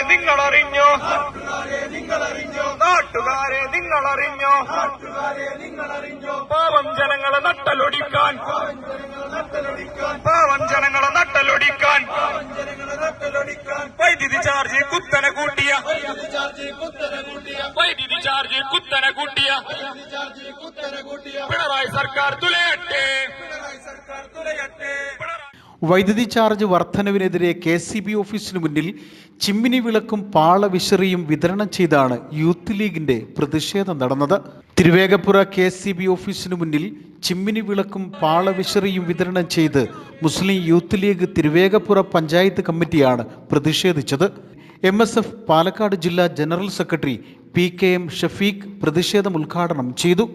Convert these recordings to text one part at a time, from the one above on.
അറിഞ്ഞോ നാട്ടുകാരെ നിങ്ങൾ അറിഞ്ഞോ പാവം ജനങ്ങളെ നട്ടലൊടിക്കാൻ. പാവം ജനങ്ങളെ നട്ടലൊടിക്കാൻ. വൈദ്യുതി ചാർജ് കുത്തനെ കൂട്ടിയ. വൈദ്യുതി ചാർജ് കുത്തനെ കൂട്ടിയ. പിണറായി സർക്കാർ തുലയട്ടെ. വൈദ്യുതി ചാർജ് വർധനവിനെതിരെ കെ സി ബി ഓഫീസിന് മുന്നിൽ ചിമ്മിനി വിളക്കും പാള വിശറിയും വിതരണം ചെയ്താണ് യൂത്ത് ലീഗിന്റെ പ്രതിഷേധം നടന്നത്. തിരുവേഗപ്പുറ കെ സി ബി ഓഫീസിന് മുന്നിൽ ചിമ്മിനി വിളക്കും പാള വിശറിയും വിതരണം ചെയ്ത് Muslim youth league Thiruvegappura panchayat കമ്മിറ്റിയാണ് പ്രതിഷേധിച്ചത്. എം എസ് എഫ് പാലക്കാട് ജില്ലാ general secretary P K M Shafeeq പ്രതിഷേധം ഉദ്ഘാടനം ചെയ്തു.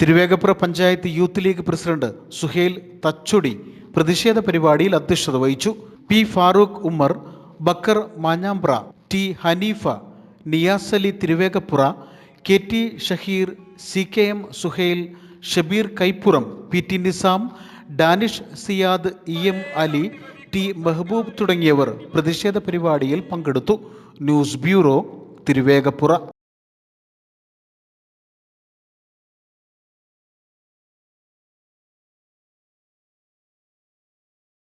Thiruvegappura panchayat youth league president Suhail Thachodi പ്രതിഷേധ പരിപാടിയിൽ അധ്യക്ഷത വഹിച്ചു P Farooq Ummer Bakkar Manjambra T Haneefa Niyas Ali Thiruvegappura K T Shaheer C K M Suhail Shabeer Kaippuram P T Nizam Danish Siyad E M Ali T Mehaboob തുടങ്ങിയവർ പ്രതിഷേധ പരിപാടിയിൽ പങ്കെടുത്തു. News bureau Thiruvegappura.